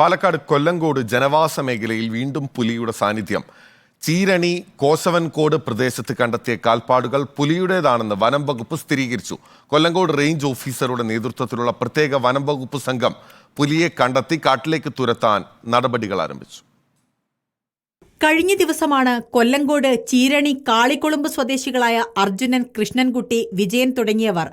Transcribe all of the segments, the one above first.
പാലക്കാട് കൊല്ലങ്കോട് ജനവാസ മേഖലയിൽ വീണ്ടും പുലിയുടെ സാന്നിധ്യം. ചീരണി കോസവൻകോട് പ്രദേശത്ത് കണ്ടെത്തിയ കാൽപ്പാടുകൾ പുലിയുടേതാണെന്ന് വനം വകുപ്പ് സ്ഥിരീകരിച്ചു. കൊല്ലങ്കോട് റേഞ്ച് ഓഫീസറുടെ നേതൃത്വത്തിലുള്ള പ്രത്യേക വനം വകുപ്പ് സംഘം പുലിയെ കണ്ടെത്തി കാട്ടിലേക്ക് തുരത്താൻ നടപടികൾ ആരംഭിച്ചു. കഴിഞ്ഞ ദിവസമാണ് കൊല്ലങ്കോട് ചീരണി കാളിക്കൊളുമ്പ് സ്വദേശികളായ അർജുനൻ കൃഷ്ണൻകുട്ടി വിജയൻ തുടങ്ങിയവർ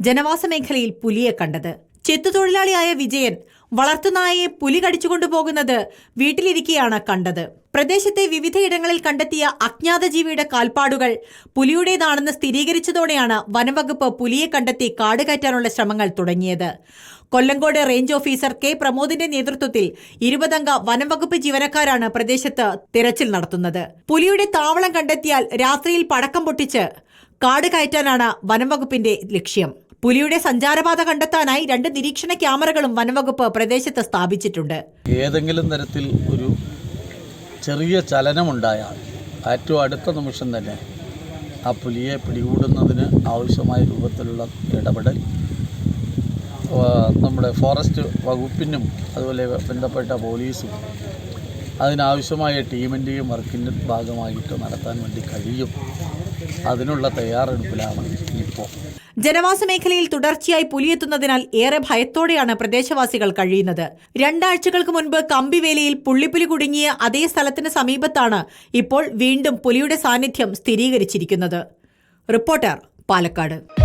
ജനവാസ മേഖലയിൽ പുലിയെ കണ്ടത്. ചെത്തുതൊഴിലാളിയായ വിജയൻ വളർത്തുനായയെ പുലി കടിച്ചുകൊണ്ടുപോകുന്നത് വീട്ടിലിരിക്കെയാണ് കണ്ടത്. പ്രദേശത്തെ വിവിധയിടങ്ങളിൽ കണ്ടെത്തിയ അജ്ഞാത ജീവിയുടെ കാൽപ്പാടുകൾ പുലിയുടേതാണെന്ന് സ്ഥിരീകരിച്ചതോടെയാണ് വനംവകുപ്പ് പുലിയെ കണ്ടെത്തി കാട് കയറ്റാനുള്ള ശ്രമങ്ങൾ തുടങ്ങിയത്. കൊല്ലങ്കോട് റേഞ്ച് ഓഫീസർ കെ പ്രമോദിന്റെ നേതൃത്വത്തിൽ ഇരുപതംഗ വനംവകുപ്പ് ജീവനക്കാരാണ് പ്രദേശത്ത് തിരച്ചിൽ നടത്തുന്നത്. പുലിയുടെ താവളം കണ്ടെത്തിയാൽ രാത്രിയിൽ പടക്കം പൊട്ടിച്ച് കാട് കയറ്റാനാണ് വനംവകുപ്പിന്റെ ലക്ഷ്യം. പുലിയുടെ സഞ്ചാരപാത കണ്ടെത്താനായി രണ്ട് നിരീക്ഷണ ക്യാമറകളും വനംവകുപ്പ് പ്രദേശത്ത് സ്ഥാപിച്ചിട്ടുണ്ട്. ഏതെങ്കിലും തരത്തിൽ ഒരു ചെറിയ ചലനമുണ്ടായാൽ ഏറ്റവും അടുത്ത നിമിഷം തന്നെ ആ പുലിയെ പിടികൂടുന്നതിന് ആവശ്യമായ രൂപത്തിലുള്ള ഇടപെടൽ നമ്മുടെ ഫോറസ്റ്റ് വകുപ്പിനും അതുപോലെ ബന്ധപ്പെട്ട പോലീസും അതിനാവശ്യമായ ടീമിന്റെയും വർക്കിന്റെ ഭാഗമായിട്ട് നടത്താൻ വേണ്ടി കഴിയും. അതിനുള്ള തയ്യാറെടുപ്പിലാണ് ഇപ്പോൾ. ജനവാസ മേഖലയിൽ തുടർച്ചയായി പുലിയെത്തുന്നതിനാൽ ഏറെ ഭയത്തോടെയാണ് പ്രദേശവാസികൾ കഴിയുന്നത്. രണ്ടാഴ്ചകൾക്ക് മുൻപ് കമ്പിവേലിയിൽ പുള്ളിപ്പുലി കുടുങ്ങിയ അതേ സ്ഥലത്തിന് സമീപത്താണ് ഇപ്പോൾ വീണ്ടും പുലിയുടെ സാന്നിധ്യം സ്ഥിരീകരിച്ചിരിക്കുന്നത്. റിപ്പോർട്ടർ പാലക്കാട്.